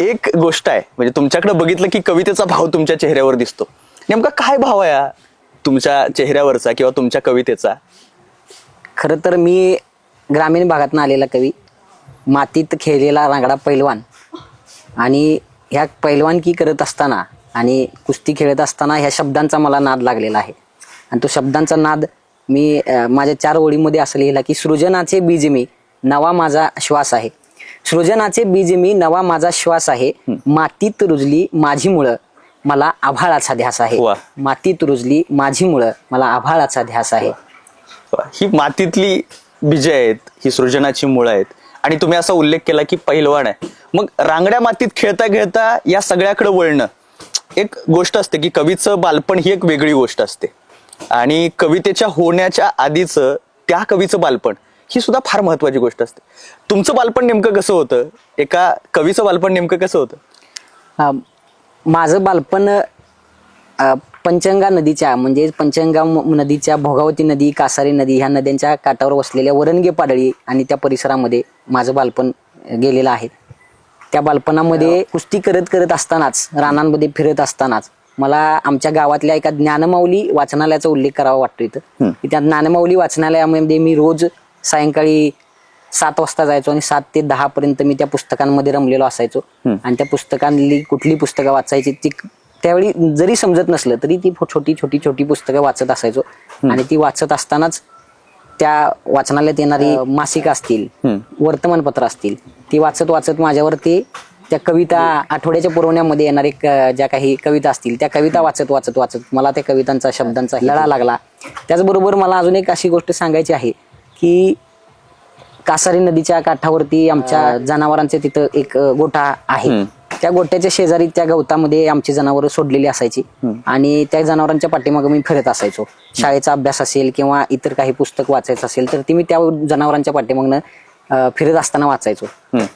एक गोष्ट आहे म्हणजे तुमच्याकडे बघितलं की कवितेचा भाव तुमच्या चेहऱ्यावर दिसतो. नेमका काय भाव आहे तुमच्या चेहऱ्यावरचा किंवा तुमच्या कवितेचा? खरं तर मी ग्रामीण भागातून आलेला कवी मातीत खेळलेला रांगडा पैलवान. आणि ह्या पैलवानकी करत असताना आणि कुस्ती खेळत असताना ह्या शब्दांचा मला नाद लागलेला आहे. आणि तो शब्दांचा नाद मी माझ्या चार ओळीमध्ये असं लिहिला की सृजनाचे बीज मी नवा माझा श्वास आहे. सृजनाचे बीज मी नवा माझा श्वास आहे. मातीत रुजली माझी मुळं मला आभाळाचा ध्यास आहे. वा. मातीत रुजली माझी मुळं मला आभाळाचा ध्यास आहे. ही मातीतली बीजे आहेत ही सृजनाची मुळं आहेत. आणि तुम्ही असा उल्लेख केला की पैलवान आहे. मग रांगड्या मातीत खेळता खेळता या सगळ्याकडे वळणं एक गोष्ट असते की कवीचं बालपण ही एक वेगळी गोष्ट असते. आणि कवितेच्या होण्याच्या आधीचं त्या कवीचं बालपण ही सुद्धा फार महत्वाची गोष्ट असते. तुमचं बालपण नेमकं कसं होतं? एका कवीचं बालपण नेमकं कसं होतं? माझं बालपण अं, पंचगंगा नदीच्या म्हणजे पंचगंगा म- नदीच्या भोगावती नदी कासारी नदी ह्या नद्यांच्या काठावर वसलेल्या वरणगे पाडळी आणि त्या परिसरामध्ये माझं बालपण गेलेलं आहे. त्या बालपणामध्ये कुस्ती करत करत असतानाच रानांमध्ये फिरत असतानाच मला आमच्या गावातल्या एका ज्ञानमाऊली वाचनालयाचा उल्लेख करावा वाटतो इथं. की त्या ज्ञानमाऊली वाचनालयामध्ये मी रोज सायंकाळी सात वाजता जायचो आणि सात ते दहा पर्यंत मी त्या पुस्तकांमध्ये रमलेलो असायचो. आणि त्या पुस्तकांनी कुठली पुस्तकं वाचायची ती त्यावेळी जरी समजत नसलं तरी ती छोटी छोटी छोटी पुस्तकं वाचत असायचो. आणि ती वाचत असतानाच त्या वाचनालयात येणारी मासिक असतील वर्तमानपत्र असतील ती वाचत वाचत माझ्यावरती त्या कविता आठवड्याच्या पुरवण्यामध्ये येणारे क- ज्या काही कविता असतील त्या कविता वाचत वाचत वाचत मला त्या कवितांचा शब्दांचा लळा लागला. त्याचबरोबर मला अजून एक अशी गोष्ट सांगायची आहे की कासारी नदीच्या काठावरती आमच्या जनावरांचे तिथं एक गोठा आहे. त्या गोट्याच्या शेजारी त्या गवतामध्ये आमची जनावरं सोडलेली असायची. आणि त्या जनावरांच्या पाठीमागे मी फिरत असायचो. शाळेचा अभ्यास असेल किंवा इतर काही पुस्तक वाचायचं असेल तर ती मी त्या जनावरांच्या पाठीमागनं फिरत असताना वाचायचो.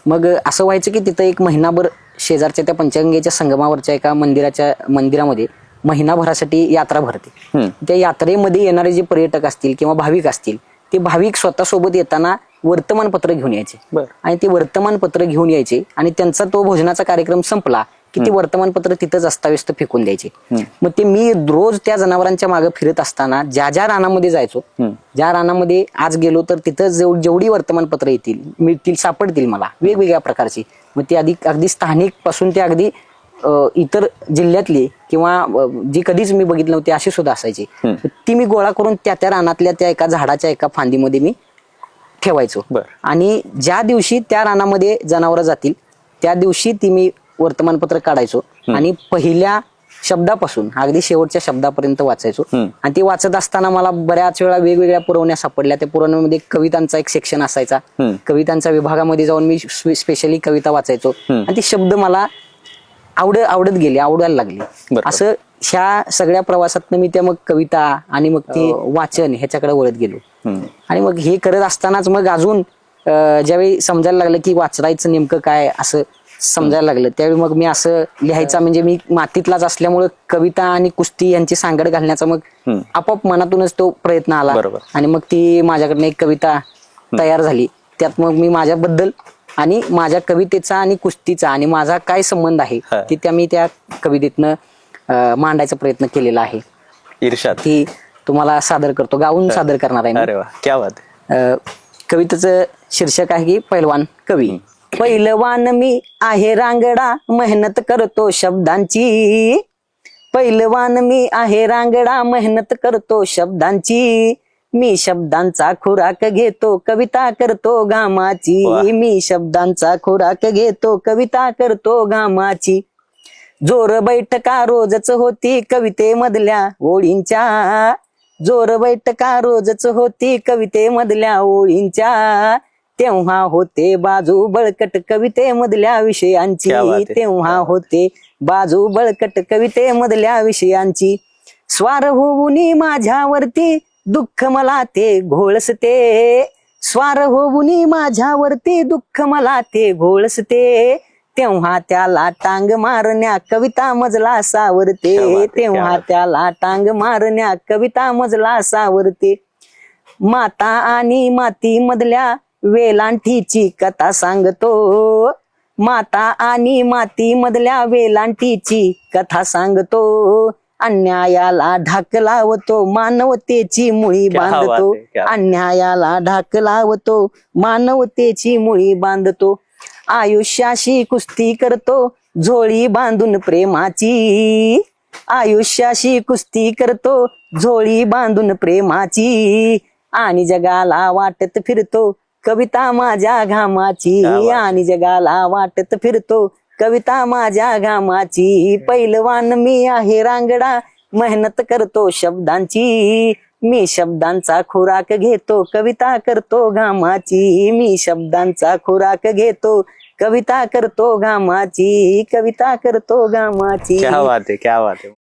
मग असं व्हायचं की तिथं एक महिनाभर शेजारच्या त्या पंचगंगेच्या संगमावरच्या एका मंदिराच्या मंदिरामध्ये महिनाभरासाठी यात्रा भरते. त्या यात्रेमध्ये येणारे जे पर्यटक असतील किंवा भाविक असतील ते भाविक स्वतःसोबत येताना वर्तमानपत्र घेऊन यायचे. आणि ते वर्तमानपत्र घेऊन यायचे आणि त्यांचा तो भोजनाचा कार्यक्रम संपला की ते वर्तमानपत्र तिथंच अस्ताव्यस्त फेकून द्यायचे. मग ते मी रोज त्या जनावरांच्या मागे फिरत असताना ज्या ज्या रानामध्ये जायचो ज्या रानामध्ये आज गेलो तर तिथं जेव- जेवढी वर्तमानपत्र येतील मिळतील सापडतील मला वेगवेगळ्या प्रकारची. मग ते अगदी अगदी स्थानिकपासून ते अगदी अ, इतर जिल्ह्यातली किंवा अ, जी कधीच मी बघितली नव्हती अशी सुद्धा असायची. ती मी गोळा करून त्या त्या रानातल्या त्या एका झाडाच्या एका फांदीमध्ये मी ठेवायचो. बर. आणि ज्या दिवशी त्या रानामध्ये जनावरं जातील त्या दिवशी ती मी वर्तमानपत्र काढायचो आणि पहिल्या शब्दापासून अगदी शेवटच्या शब्दापर्यंत वाचायचो. आणि ते वाचत असताना मला बऱ्याच वेळा वेगवेगळ्या पुरवण्या सापडल्या. त्या पुरवण्यामध्ये कवितांचा एक सेक्शन असायचा. कवितांच्या विभागामध्ये जाऊन मी स्पेशली कविता वाचायचो. आणि ती शब्द मला आवड आवडत गेली आवडायला लागली. असं ह्या सगळ्या प्रवासात मी त्या मग कविता आणि मग ती वाचन ह्याच्याकडे वळत गेलो. आणि मग हे करत असतानाच मग अजून ज्यावेळी समजायला लागलं की वाचरायचं नेमकं काय असं समजायला लागलं त्यावेळी मग मी असं लिहायचा म्हणजे मी मातीतलाच असल्यामुळं कविता आणि कुस्ती यांची सांगड घालण्याचा मग आपोआप मनातूनच तो प्रयत्न आला. आणि मग ती माझ्याकडनं एक कविता तयार झाली. त्यात मग मी माझ्याबद्दल आणि माझ्या कवितेचा आणि कुस्तीचा आणि माझा काय संबंध आहे. ते त्या मी त्या कवितेतनं मांडायचा प्रयत्न केलेला आहे. ईर्षाद ती तुम्हाला सादर करतो गाऊन सादर करणार आहे कवितेचं शीर्षक आहे की पैलवान कवी. पैलवान मी आहे रांगडा मेहनत करतो शब्दांची. पैलवान मी आहे रांगडा मेहनत करतो शब्दांची. मी शब्दांचा खुराक घेतो कविता करतो. घामाची मी शब्दांचा खुराक घेतो कविता करतो घामाची जोर बैठका रोजच होती कवितेमधल्या ओळींच्या. जोर बैठका रोजच होती कवितेमधल्या ओळींच्या. तेव्हा होते बाजू बळकट कवितेमधल्या विषयांची. तेव्हा होते बाजू बळकट कवितेमधल्या विषयांची. स्वार होऊन माझ्यावरती दुःख मला ते घोळसते. स्वार होऊन माझ्यावरती दुःख मला ते घोळसते. तेव्हा त्याला टांग मारण्या कविता मजला सावरते. तेव्हा त्याला टांग मारण्या कविता मजला सावरते. माता आणि माती मधल्या वेलांठीची कथा सांगतो. माता आणि माती मधल्या वेलांटीची कथा सांगतो. अन्यायाला ढाक लावतो मानवतेची मुळी बांधतो. अन्यायाला ढाक लावतो मानवतेची मुळी बांधतो. आयुष्याशी कुस्ती करतो झोळी बांधून प्रेमाची. आयुष्याशी कुस्ती करतो झोळी बांधून प्रेमाची. आणि जगाला वाटत फिरतो कविता माझ्या घामाची. आणि जगाला वाटत फिरतो कविता माझ्या घामाची. पैलवान मी आहे रांगडा. मेहनत करतो शब्दांची. मी शब्दांचा खुराक घेतो. कविता करतो घामाची. मी शब्दांचा खुराक घेतो. कविता करतो घामाची. कविता करतो घामाची. क्या बात आहे क्या बात आहे